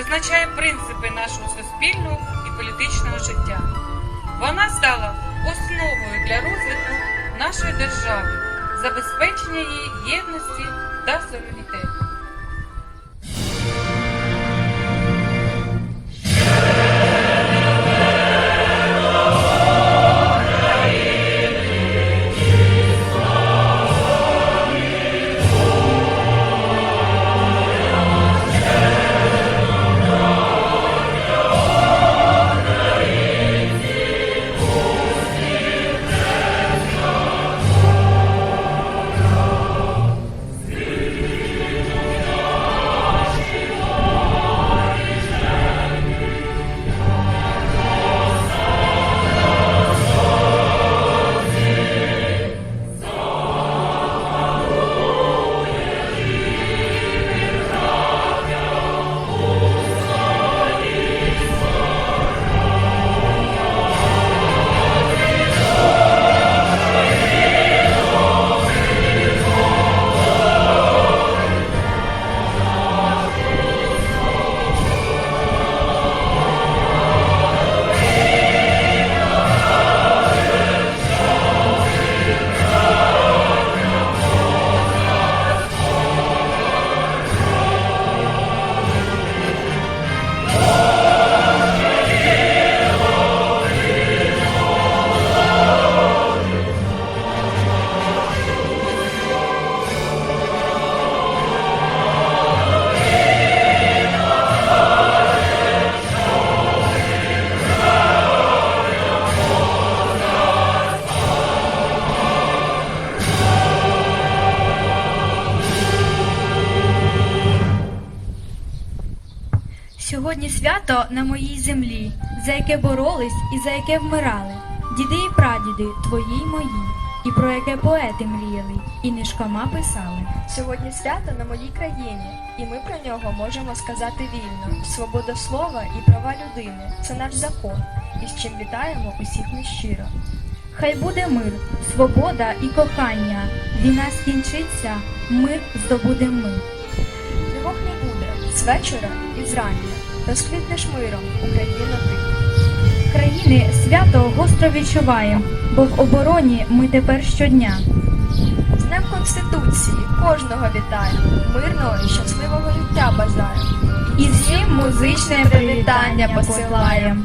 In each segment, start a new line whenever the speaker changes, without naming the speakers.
визначає принципи нашого суспільного і політичного життя. Вона стала основою для розвитку нашої держави, забезпечення її єдності та суверенітету.
На моїй землі, за яке боролись і за яке вмирали. Діди і прадіди твої й мої, і про яке поети мріяли, і нишкома писали.
Сьогодні свято на моїй країні, і ми про нього можемо сказати вільно. Свобода слова і права людини це наш закон, і з чим вітаємо усіх нещиро.
Хай буде мир, свобода і кохання. Війна скінчиться, мир здобудем ми.
Тривог не буде з вечора і зрання. Розквітнеш миром, Україна ти.
Країни свято гостро відчуваємо, бо в обороні ми тепер щодня.
З Днем Конституції кожного вітаємо, мирного і щасливого життя бажаємо.
І всім музичне привітання посилаєм.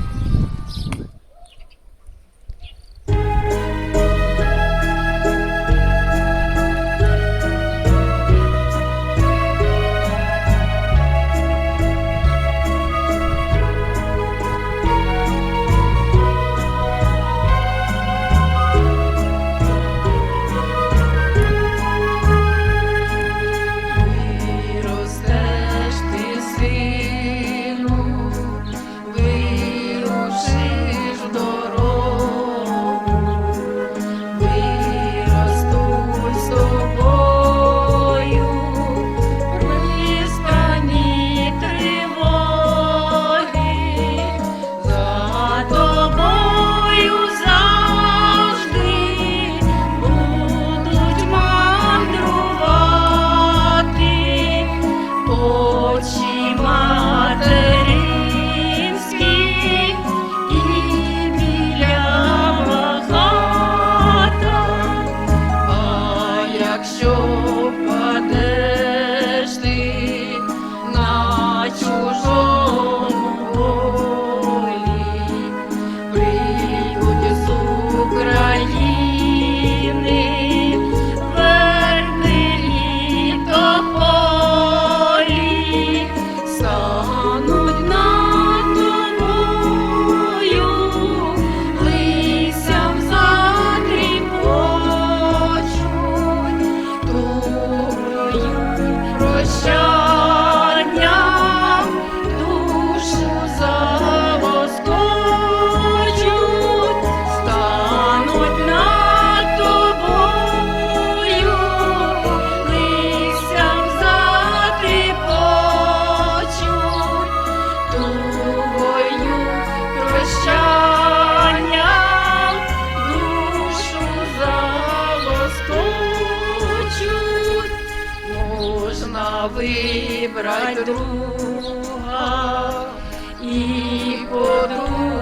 show. брать друга і
подруга.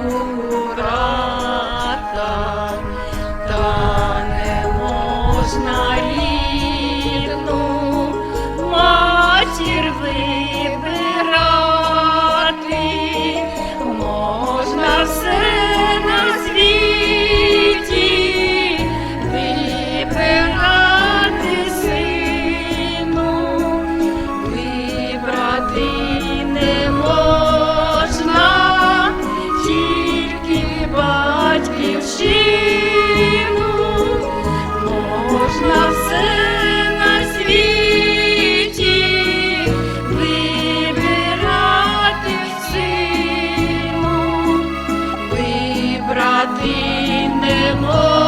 din de mor.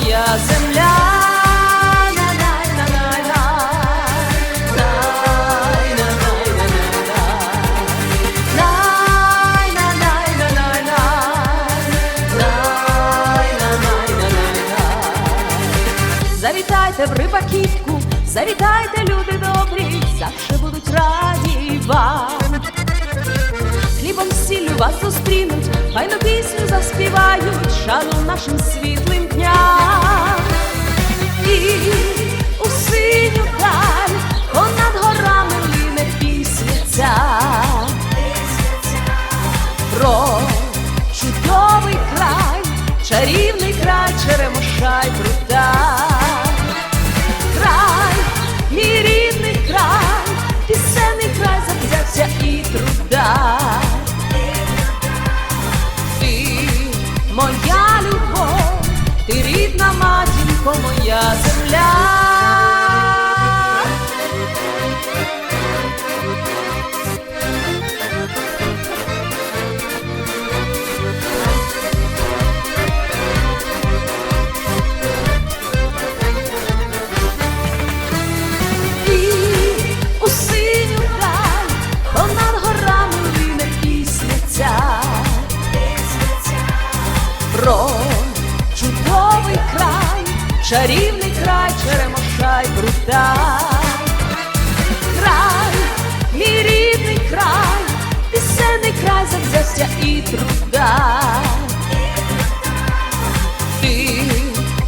моя земля. Завітайте в рибаківку, завітайте, люди добрі, завше будуть раді вам. Хлібом сіллю вас зустрінуть, файну пісню заспівають, шану нашим світу. черемша й прута. Рівний край, черемоша й брута. Край, мій рідний край, пісенний край завзявся і труда. Ти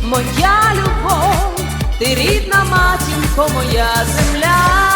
моя любов, ти рідна матінко, моя земля.